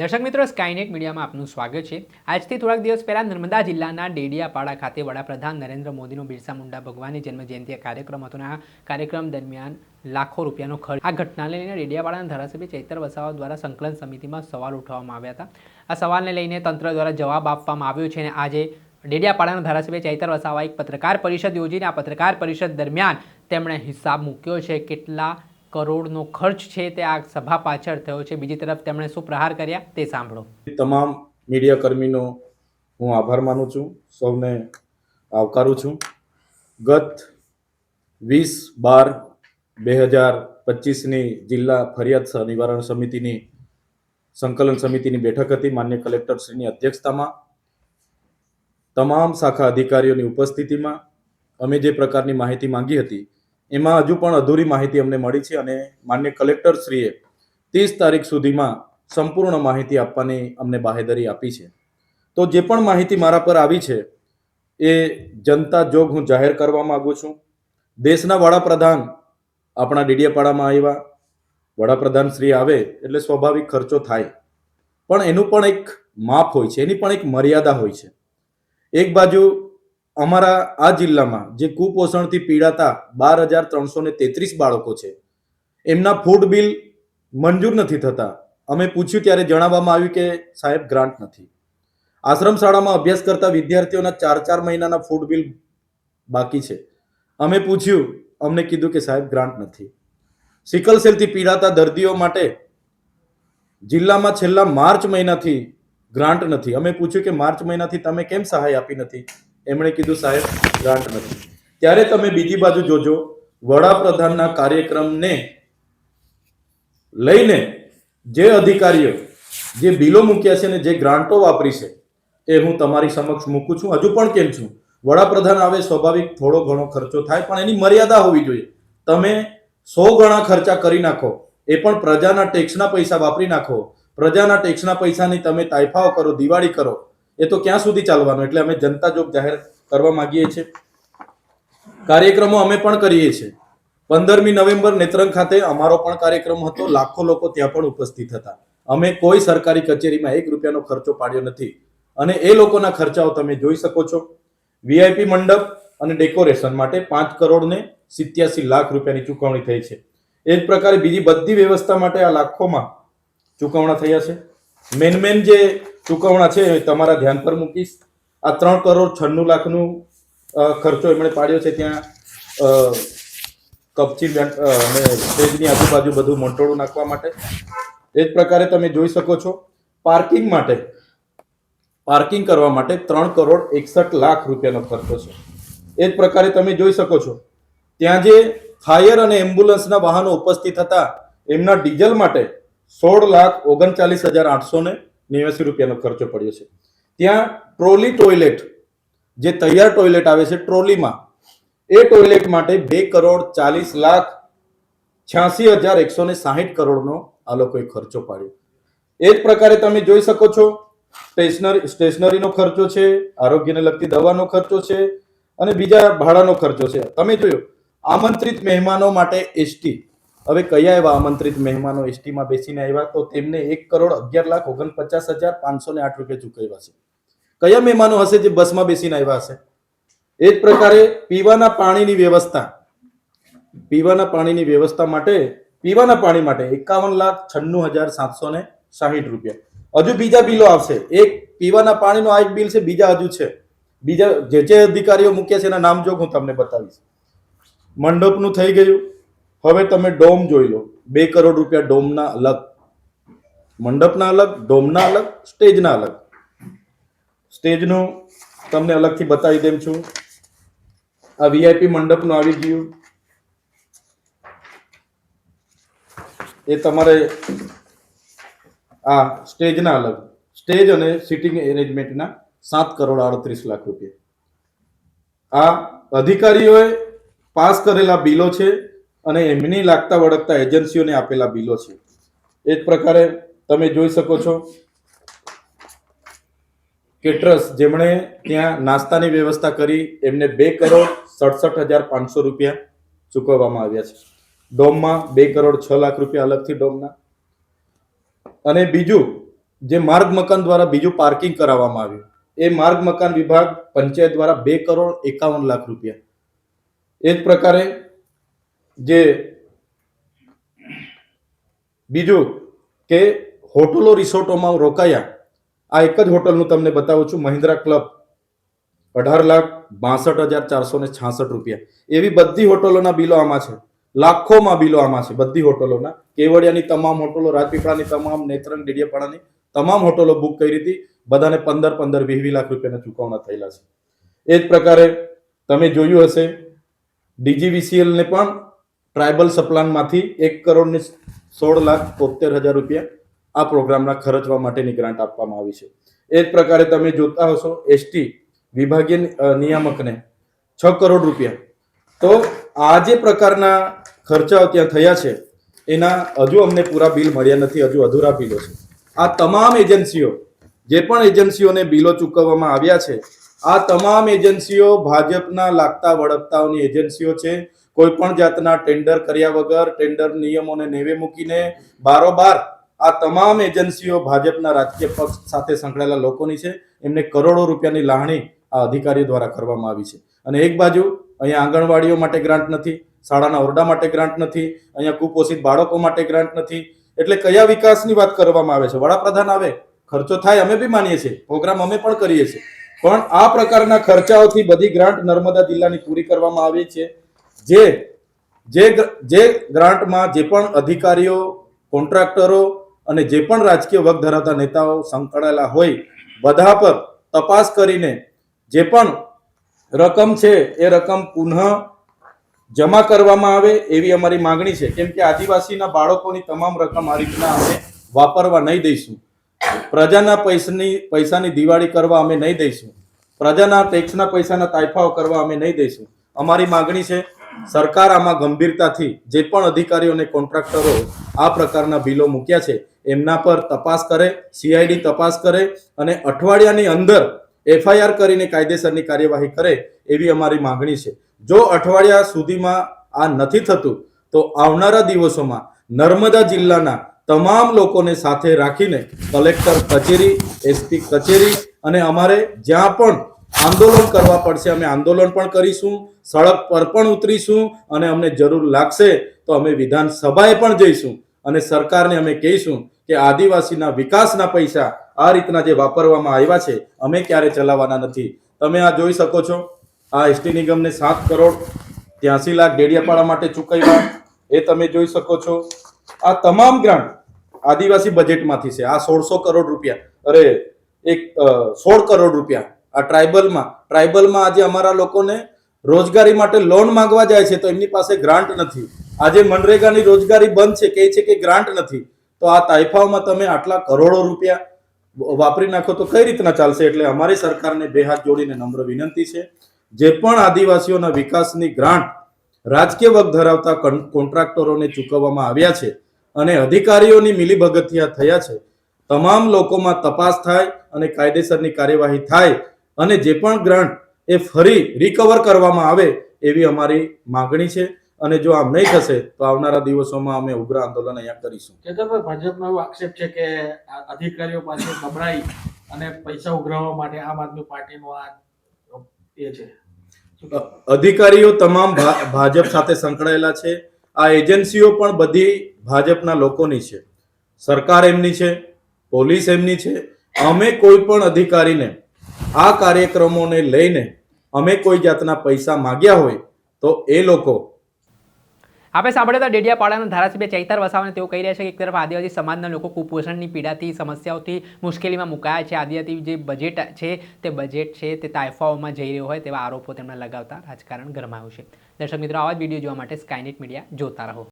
દર્શક મિત્રો સ્કાયનેટ મીડિયામાં આપનું સ્વાગત છે. આજથી થોડાક દિવસ પહેલા નર્મદા જિલ્લાના ડેડિયાપાડા ખાતે વડાપ્રધાન નરેન્દ્ર મોદીનો બિરસા મુંડા ભગવાનની જન્મજયંતિ કાર્યક્રમ હતો આ કાર્યક્રમ દરમિયાન લાખો રૂપિયાનો ખર્ચ આ ઘટનાને લઈને ડેડિયાપાડાના ધારાસભ્ય ચૈતર વસાવા દ્વારા સંકલન સમિતિમાં સવાલ ઉઠાવવામાં આવ્યા હતા. આ સવાલને લઈને તંત્ર દ્વારા જવાબ આપવામાં આવ્યો છે અને આજે ડેડિયાપાડાના ધારાસભ્ય ચૈતર વસાવા એક પત્રકાર પરિષદ યોજીને આ પત્રકાર પરિષદ દરમિયાન તેમણે હિસાબ મૂક્યો છે. કેટલા કરોડનો ખર્ચ છે તે આ સભા પાછળ થયો છે. બીજી તરફ તેમણે શું પ્રહાર કર્યા તે સાંભળો. તમામ મીડિયા કર્મીનો હું આભાર માનું છું. સૌને આવકારું છું. ગત વીસ બાર બે હજાર પચીસની જિલ્લા ફરિયાદ નિવારણ સમિતિની, સંકલન સમિતિની બેઠક હતી માન્ય કલેક્ટરશ્રીની અધ્યક્ષતામાં. તમામ શાખા અધિકારીઓની ઉપસ્થિતિમાં અમે જે પ્રકારની માહિતી માંગી હતી એમાં હજુ પણ અધૂરી માહિતી અમને મળી છે અને માન્ય કલેક્ટરશ્રીએ ત્રીસ તારીખ સુધીમાં સંપૂર્ણ માહિતી આપવાની અમને બાહેધરી આપી છે. તો જે પણ માહિતી મારા પર આવી છે, એ જનતા જોગ હું જાહેર કરવા માંગુ છું. દેશના વડાપ્રધાન આપણા ડીડીયાપાડામાં આવ્યા. વડાપ્રધાન શ્રી આવે એટલે સ્વાભાવિક ખર્ચો થાય. પણ એનું પણ એક માપ હોય છે, એની પણ એક મર્યાદા હોય છે. એક બાજુ અમારા આ જિલ્લામાં જે કુપોષણથી પીડાતા બાર હજાર ત્રણસો ને તેત્રીસ બાળકો છે, એમના ફૂડ બિલ મંજૂર નથી થતા. અમે પૂછ્યું ત્યારે જણાવવામાં આવ્યું કે સાહેબ ગ્રાન્ટ નથી. આશ્રમ શાળામાં અભ્યાસ કરતા વિદ્યાર્થીઓના ચાર ચાર મહિનાના ફૂડ બિલ બાકી છે. અમે પૂછ્યું, અમને કીધું કે સાહેબ ગ્રાન્ટ નથી. સિકલ સેલથી પીડાતા દર્દીઓ માટે જિલ્લામાં છેલ્લા માર્ચ મહિનાથી ગ્રાન્ટ નથી. અમે પૂછ્યું કે માર્ચ મહિનાથી તમે કેમ સહાય આપી નથી? એમણે કીધું, સાહેબ ગ્રાન્ટ નથી. ત્યારે તમે બીજી બાજુ જોજો, વડાપ્રધાનના કાર્યક્રમને લઈને જે અધિકારીઓ જે બિલો મૂક્યા છે ને જે ગ્રાન્ટો વાપરી છે, એ હું તમારી સમક્ષ મૂકું છું. હજુ પણ કેમ છું? વડાપ્રધાન આવે, સ્વાભાવિક થોડો ઘણો ખર્ચો થાય, પણ એની મર્યાદા હોવી જોઈએ. તમે સો ગણા ખર્ચા કરી નાખો, એ પણ પ્રજાના ટેક્સના પૈસા વાપરી નાખો. પ્રજાના ટેક્સના પૈસાની તમે તાઇફાઓ કરો, દિવાળી કરો. એ તો ક્યાં સુધી ચાલવાનું? એટલે અમે જનતા જોગ જાહેર કરવા માંગીએ છીએ. કાર્યક્રમો અમે પણ કરીએ છીએ. પંદરમી નવેમ્બર નેત્રંગ ખાતે અમારો પણ કાર્યક્રમ હતો. લાખો લોકો ત્યાં પણ ઉપસ્થિત હતા. અમે કોઈ સરકારી કચેરીમાં એક રૂપિયાનો ખર્ચો પાડ્યો નથી. અને એ લોકોના ખર્ચાઓ તમે જોઈ શકો છો. વીઆઈપી મંડપ અને ડેકોરેશન માટે પાંચ કરોડ ને સિત્યાસી લાખ રૂપિયાની ચૂકવણી થઈ છે. એ જ પ્રકારે બીજી બધી વ્યવસ્થા માટે આ લાખોમાં ચૂકવણા થયા છે. મેન મેન જે ચૂકવણા છે તમારા ધ્યાન પર મૂકીશ. આ ત્રણ કરોડ છન્નું લાખનું ખર્ચો એમણે પાડ્યો છે ત્યાં કપચી અને સ્ટેજની આજુબાજુ બધું મંટોળું નાખવા માટે. એ જ પ્રકારે તમે જોઈ શકો છો, પાર્કિંગ માટે, પાર્કિંગ કરવા માટે ત્રણ કરોડ એકસઠ લાખ રૂપિયાનો ખર્ચો છે. એ જ પ્રકારે તમે જોઈ શકો છો, ત્યાં જે ફાયર અને એમ્બ્યુલન્સના વાહનો ઉપસ્થિત હતા, એમના ડીઝલ માટે સોળ લાખ ઓગણચાલીસ હજાર આઠસો ને નેવ્યાસી રૂપિયાનો ખર્ચો પડ્યો છે. ત્યાં ટ્રોલી ટોયલેટ, જે તૈયાર ટોયલેટ આવે છે ટ્રોલીમાં, એ ટોયલેટ માટે બે કરોડ ચાલીસ લાખ છ્યાસી હજાર એકસો ને સાહીઠ કરોડનો આ લોકોએ ખર્ચો પાડ્યો. એ જ પ્રકારે તમે જોઈ શકો છો, સ્ટેશનરી, સ્ટેશનરીનો ખર્ચો છે, આરોગ્યને લગતી દવાનો ખર્ચો છે, અને બીજા ભાડાનો ખર્ચો છે. તમે જોયો, આમંત્રિત મહેમાનો માટે એસટી હવે કયા એવા આમંત્રિત મહેમાનો એસટીમાં બેસીને આવ્યા? તો તેમને એક કરોડ અગિયાર લાખ ઓગણપચાસ હજાર પાંચસો ને આઠ રૂપિયા ચૂકવ્યા છે. કયા મહેમાનો હશે જે બસમાં બેસીને આવ્યા હશે? એ જ પ્રકારે પીવાના પાણીની વ્યવસ્થા. પીવાના પાણીની વ્યવસ્થા માટે, પીવાના પાણી માટે એકાવન લાખ છન્નું હજાર સાતસો ને સાહીઠ રૂપિયા. હજુ બીજા બિલો આવશે. એક પીવાના પાણીનો આ એક બિલ છે, બીજા હજુ છે. બીજા જે જે અધિકારીઓ મૂક્યા છે એના નામ જોગ હું તમને બતાવીશ. મંડપનું થઈ ગયું. હવે તમે ડોમ જોઈ લો. બે કરોડ રૂપિયા ડોમના અલગ. મંડપના અલગ, ડોમના અલગ, સ્ટેજના અલગ. સ્ટેજનું તમને અલગથી બતાવી દેમ છું. આ વીઆઈપી મંડપનું આવી ગયું. એ તમારે આ સ્ટેજના અલગ. સ્ટેજ અને સિટિંગ એરેન્જમેન્ટના સાત કરોડ આડત્રીસ લાખ રૂપિયા. આ અધિકારીઓએ પાસ કરેલા બિલો છે. અને એમની લાગતા વળગતા એજન્સીઓને આપેલા બિલો છે. એ જ પ્રકારે તમે જોઈ શકો છો કેટરસ જેમણે ત્યાં નાસ્તાની વ્યવસ્થા કરી, એમને બે કરોડ સડસઠ હજાર પાંચસો રૂપિયા ચૂકવવામાં આવ્યા છે. ડોમમાં બે કરોડ છ લાખ રૂપિયા અલગથી ડોમના. અને બીજું, જે માર્ગ મકાન દ્વારા બીજું પાર્કિંગ કરાવવામાં આવ્યું, એ માર્ગ મકાન વિભાગ પંચાયત દ્વારા બે કરોડ એકાવન લાખ રૂપિયા. એ જ પ્રકારે જે બીજું કે હોટલો રિસોર્ટોમાં રોકાયા. આ એક જ હોટલનું તમને બતાવું છું, મહિન્દ્રા ક્લબ. અઢાર લાખ બાસઠ હજાર ચારસો ને છાસઠ રૂપિયા. એવી બધી હોટલોના બિલો આમાં છે. લાખોમાં બિલો આમાં છે, બધી હોટલોના. કેવડિયાની તમામ હોટલો, રાજપીપળાની તમામ, નેત્રંગ, ડેડિયાપાડાની તમામ હોટલો બુક કરી હતી. બધાને પંદર પંદર વીસ વીસ લાખ રૂપિયાના ચૂકવણા થયેલા છે. એ જ પ્રકારે તમે જોયું હશે, ડીજીવીસીએલને પણ ટ્રાઇબલ સપ્લાનમાંથી એક કરોડની સોળ લાખ તોતેર હજાર રૂપિયા આ પ્રોગ્રામના ખર્ચવા માટેની ગ્રાન્ટ આપવામાં આવી છે. એ જ પ્રકારે તમે જોતા હશો, એસટી વિભાગીય નિયામકને છ કરોડ રૂપિયા. તો આ જે પ્રકારના ખર્ચાઓ ત્યાં થયા છે, એના હજુ અમને પૂરા બિલ મળ્યા નથી, હજુ અધૂરા બિલો છે. આ તમામ એજન્સીઓ, જે પણ એજન્સીઓને બિલો ચૂકવવામાં આવ્યા છે, આ તમામ એજન્સીઓ ભાજપના લાગતા વળગતાઓની એજન્સીઓ છે કોઈ પણ જાતના ટેન્ડર કર્યા વગર ટેન્ડર નિયમોને નેવે મૂકીને બારોબાર આ તમામ એજન્સીઓ ભાજપના રાજકીય પક્ષ સાથે સંકળાયેલા લોકોની છે. એમને કરોડો રૂપિયાની લાહણી આ અધિકારીઓ દ્વારા કરવામાં આવી છે. અને એક બાજુ અહીંયા આંગણવાડીઓ માટે ગ્રાન્ટ નથી, શાળાના ઓરડા માટે ગ્રાન્ટ નથી, અહીંયા કુપોષિત બાળકો માટે ગ્રાન્ટ નથી. એટલે કયા વિકાસની વાત કરવામાં આવે છે? વડાપ્રધાન આવે, ખર્ચો થાય, અમે બી માનીએ છીએ, પ્રોગ્રામ અમે પણ કરીએ છીએ. પણ આ પ્રકારના ખર્ચાઓથી બધી ગ્રાન્ટ નર્મદા જિલ્લાની પૂરી કરવામાં આવી છે. જે જે જે ગ્રાન્ટમાં જે પણ અધિકારીઓ, કોન્ટ્રાક્ટરો અને જે પણ રાજકીય વગ ધરાવતા નેતાઓ સંકળાયેલા હોય, બધા પર તપાસ કરીને જે પણ રકમ છે એ રકમ પુનઃ જમા કરવામાં આવે એવી અમારી માંગણી છે. કેમ કે આદિવાસીના બાળકોની તમામ રકમ આ રીતના અમે વાપરવા નહીં દઈશું. પ્રજાના પૈસાની પૈસાની દિવાળી કરવા અમે નહીં દઈશું. પ્રજાના ટેક્સના પૈસાના તાઇફાઓ કરવા અમે નહીં દઈશું. અમારી માંગણી છે સરકાર આમાં ગંભીરતાથી જે પણ અધિકારીઓ અને કોન્ટ્રાક્ટરો આ પ્રકારના બિલો મૂક્યા છે, એમના પર તપાસ કરે સીઆઈડી તપાસ કરે અને અઠવાડિયાની અંદર એફઆઈઆર કરીને કાયદેસરની કાર્યવાહી કરે એવી અમારી માંગણી છે. જો અઠવાડિયા સુધીમાં આ નથી થતું, તો આવનારા દિવસોમાં નર્મદા જિલ્લાના તમામ લોકોને સાથે રાખીને કલેક્ટર કચેરી એસપી કચેરી અને અમારે જ્યાં પણ આંદોલન કરવા પડશે, અમે આંદોલન પણ કરીશું. સડક પર પણ ઉતરીશું અને અમને જરૂર લાગશે તો અમે વિધાનસભાએ પણ જઈશું. અને સરકારને અમે કહીશું કે આદિવાસીના વિકાસના પૈસા આ રીતના જે વાપરવામાં આવ્યા છે, અમે ક્યારે ચલાવવાના નથી. તમે આ જોઈ શકો છો, આ એસટી નિગમને સાત કરોડ ત્યાસી લાખ ડેડિયાપાડા માટે ચૂકવ્યા. એ તમે જોઈ શકો છો. આ તમામ ગ્રાન્ટ આદિવાસી બજેટમાંથી છે. આ સોળસો કરોડ રૂપિયા. અરે, એક સોળ કરોડ રૂપિયા. આ ટ્રાઇબલમાં ટ્રાઇબલમાં આજે અમારા લોકોને રોજગારી માટે લોન માંગવા જાય છે તો એમની પાસે ગ્રાન્ટ નથી. આજે મનરેગાની રોજગારી બંધ છે, કહે છે કે ગ્રાન્ટ નથી. તો આ તાઇફાઓમાં તમે આટલા કરોડો રૂપિયા વાપરી નાખો તો કઈ રીતના ચાલશે? એટલે અમારી સરકારને બે હાથ જોડીને નમ્ર વિનંતી છે. જે પણ આદિવાસીઓના વિકાસની ગ્રાન્ટ રાજકીય વગ ધરાવતા કોન- કોન્ટ્રાક્ટરોને ચૂકવવામાં આવ્યા છે અને અધિકારીઓની મિલીભગતિયા થયા છે, તમામ લોકોમાં તપાસ થાય અને કાયદેસરની કાર્યવાહી થાય અને જે પણ ગ્રાન્ટ એ ફરી રિકવર કરવામાં આવે એવી અમારી માગણી છે. અને જો આમ નહીં થશે તો આવનારા દિવસોમાં અમે ઉગ્ર આંદોલન અહીંયા કરીશું. કેતનભાઈ ભાજપનો એવો આક્ષેપ છે કે અધિકારીઓ પાસે નબળાઈ અને પૈસા ઉઘરાવવા માટે આમ આદમી પાર્ટીનો આ એ છે. અધિકારીઓ તમામ ભાજપ સાથે સંકળાયેલા છે. આ એજન્સીઓ પણ બધી ભાજપના લોકોની છે. સરકાર એમની છે પોલીસ એમની છે. અમે કોઈ પણ અધિકારીને આ કાર્યક્રમોને લઈને અમે કોઈ જાતના પૈસા માગ્યા હોય તો એ લોકો આપણે સાંભળ્યા હતા ડેડિયાપાડાના ધારાસભ્ય ચૈતર વસાવાને તેઓ કહી રહ્યા છે કે એક તરફ આદિવાસી સમાજના લોકો કુપોષણની પીડાથી સમસ્યાઓથી મુશ્કેલીમાં મુકાયા છે. આદિવાસી જે બજેટ છે તે બજેટ છે તે તાયફાઓમાં જઈ રહ્યો હોય તેવા આરોપો તેમણે લગાવતા રાજકારણ ગરમાયું છે. દર્શક મિત્રો, આવા જ વીડિયો જોવા માટે સ્કાયનેટ મીડિયા જોતા રહો.